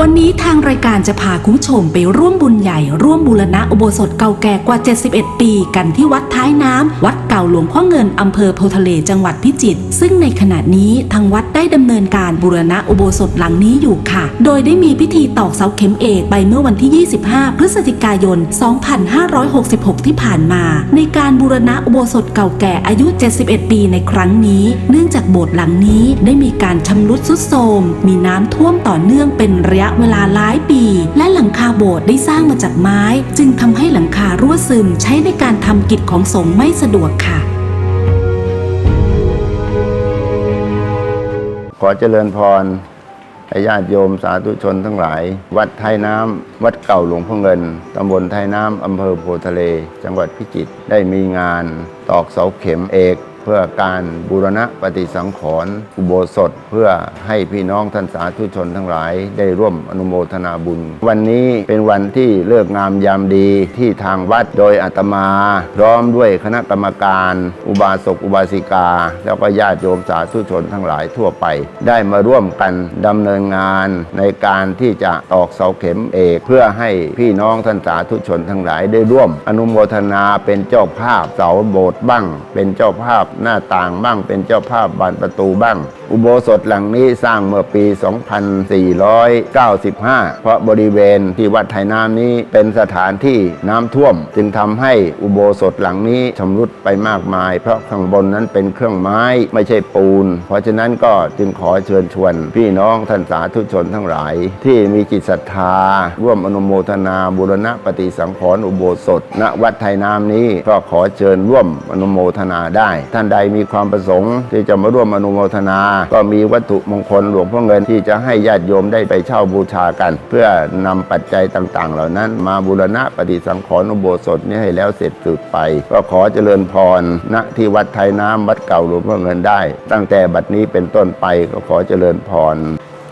วันนี้ทางรายการจะพาคุณผู้ชมไปร่วมบุญใหญ่ ร่วมบูรณะอุโบสถเก่าแก่กว่า 71 ปี กันที่วัดท้ายน้ำ วัดเก่าหลวงพ่อเงินอำเภอโพธิ์ทะเลจังหวัดพิจิตร ซึ่งในขณะนี้ทางวัดได้ดำเนินการบูรณะอุโบสถหลังนี้อยู่ค่ะ โดยได้มีพิธีตอกเสาเข็มเอกไปเมื่อวันที่ 25 พฤศจิกายน 2566 ที่ผ่านมา ในการบูรณะอุโบสถเก่าแก่อายุ 71 ปีในครั้งนี้ เนื่องจากโบสถ์หลังนี้ได้มีการชำรุดทรุดโทรมมีน้ำท่วมต่อเนื่องเป็นระยะะเวลาหลายปี และหลังคาโบสถ์ได้สร้างมาจากไม้ จึงทำให้หลังคารั่วซึมใช้ในการทำกิจของสงฆ์ไม่สะดวกค่ะ ขอเจริญพรให้ญาติโยมสาธุชนทั้งหลาย วัดไทยน้ำ วัดเก่าหลวงพ่อเงิน ตำบลไทยน้ำ อำเภอโพทะเล จังหวัดพิจิตร ได้มีงานตอกเสาเข็มเอก เพื่อการบูรณะปฏิสังขรณ์อุโบสถ เพื่อให้พี่น้องท่านสาธุชนทั้งหลายได้ร่วมอนุโมทนาบุญ วันนี้เป็นวันที่เลิกงามยามดีที่ทางวัดโดยอาตมา พร้อมด้วยคณะกรรมการ อุบาสกอุบาสิกา แล้วก็ญาติโยมสาธุชนทั้งหลายทั่วไป ได้มาร่วมกันดำเนินงานในการที่จะตอกเสาเข็มเอกเพื่อให้พี่น้องท่านสาธุชนทั้งหลายได้ร่วม อนุโมทนาเป็นเจ้าภาพเสาโบสถ์บ้าง เป็นเจ้าภาพหน้าต่างบ้างเป็นเจ้าภาพบานประตูบ้าง อุโบสถหลังนี้สร้างเมื่อปี 2495 เพราะบริเวณที่วัดไทยน้ำนี้เป็นสถานที่น้ำท่วม จึงทำให้อุโบสถหลังนี้ชำรุดไปมากมาย เพราะข้างบนนั้นเป็นเครื่องไม้ไม่ใช่ปูน เพราะฉะนั้นก็จึงขอเชิญชวน พี่น้องท่านสาธุชนทั้งหลาย ที่มีจิตศรัทธา ร่วมอนุโมทนาบูรณะปฏิสังขรณ์อุโบสถ ณวัดไทยน้ำนี้ก็ขอเชิญร่วมอนุโมทนาได้ท่านใดมีความประสงค์ ที่จะมาร่วมอนุโมทนา ก็มีวัตถุมงคลหลวงพ่อเงินที่จะให้ญาติโยมได้ไปเช่าบูชากัน เพื่อนำปัจจัยต่าง ๆ เหล่านั้น มาบูรณะปฏิสังขรณ์อุโบสถนี้ให้แล้วเสร็จสืบไป ก็ขอเจริญพรณที่วัดไทยน้ำวัดเก่าหลวงพ่อเงินได้ ตั้งแต่บัดนี้เป็นต้นไปก็ขอเจริญพร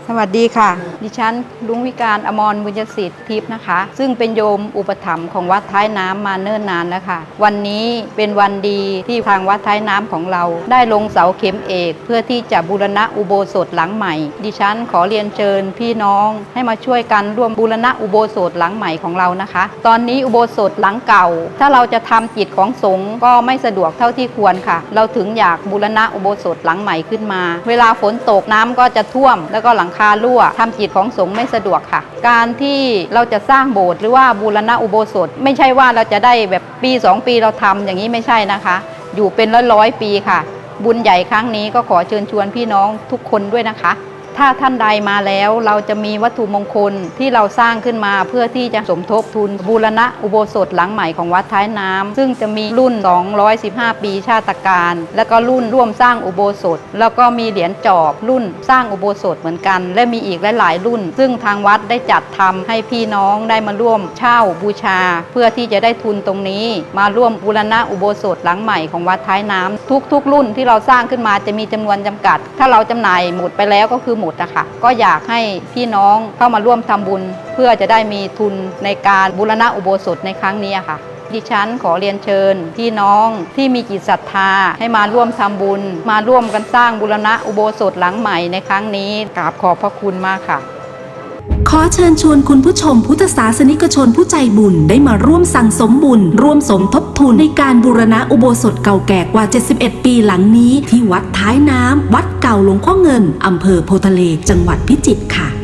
สวัสดีค่ะ ดิฉันลุงวิการอมรบุญสิทธิ์ทิพย์นะคะ ซึ่งเป็นโยมอุปถัมภ์ของวัดท้ายน้ำมาเนิ่นนานแล้วค่ะ วันนี้เป็นวันดีที่ทางวัดท้ายน้ำของเรา ได้ลงเสาเข็มเอก เพื่อที่จะบูรณะอุโบสถหลังใหม่ ดิฉันขอเรียนเชิญพี่น้องให้มาช่วยกันร่วมบูรณะอุโบสถหลังใหม่ของเรานะคะ ตอนนี้อุโบสถหลังเก่า ถ้าเราจะทำจิตของสงฆ์ก็ไม่สะดวกเท่าที่ควรค่ะ เราถึงอยากบูรณะอุโบสถหลังใหม่ขึ้นมา เวลาฝนตกน้ำก็จะท่วมแล้วก็หลังคารั่วทำจิตของสงฆ์ไม่สะดวกค่ะ การที่เราจะสร้างโบสถ์หรือว่าบูรณะอุโบสถ ไม่ใช่ว่าเราจะได้แบบปี 2 ปีเราทำอย่างนี้ไม่ใช่นะคะ อยู่เป็นร้อยร้อยปีค่ะ บุญใหญ่ครั้งนี้ก็ขอเชิญชวนพี่น้องทุกคนด้วยนะคะ ถ้าท่านใดมาแล้วเราจะมีวัตถุมงคลที่เราสร้างขึ้นมาเพื่อที่จะสมทบทุนบูรณะอุโบสถหลังใหม่ของวัดท้ายน้ำซึ่งจะมีรุ่น 215 ปีชาตการ แล้วก็รุ่นร่วมสร้างอุโบสถ แล้วก็มีเหรียญจอบรุ่นสร้างอุโบสถเหมือนกัน และมีอีกหลายๆ รุ่น ซึ่งทางวัดได้จัดทำให้พี่น้องได้มาร่วมเช่าบูชา เพื่อที่จะได้ทุนตรงนี้ มาร่วมบูรณะอุโบสถหลังใหม่ของวัดท้ายน้ำทุก ๆ รุ่นที่เราสร้างขึ้นมาจะมีจำนวนจำกัด ถ้าเราจำหน่ายหมดไปแล้วก็คือหมดนะคะก็อยากให้พี่น้องเข้ามาร่วมทำบุญ เพื่อจะได้มีทุนในการบูรณะอุโบสถในครั้งนี้ค่ะดิฉันขอเรียนเชิญ พี่น้องที่มีจิตศรัทธาให้มาร่วมทำบุญ มาร่วมกันสร้างบุรณะอุโบสถหลังใหม่ในครั้งนี้กราบขอบพระคุณมากค่ะ ขอเชิญชวนคุณผู้ชมพุทธศาสนิกชนผู้ใจบุญได้มาร่วมสั่งสมบุญ ร่วมสมทบทุนในการบูรณะอุโบสถเก่าแก่กว่า 71 ปีหลังนี้ ที่วัดท้ายน้ำวัดเก่าหลวงพ่อเงินอำเภอโพทะเล จังหวัดพิจิตรค่ะ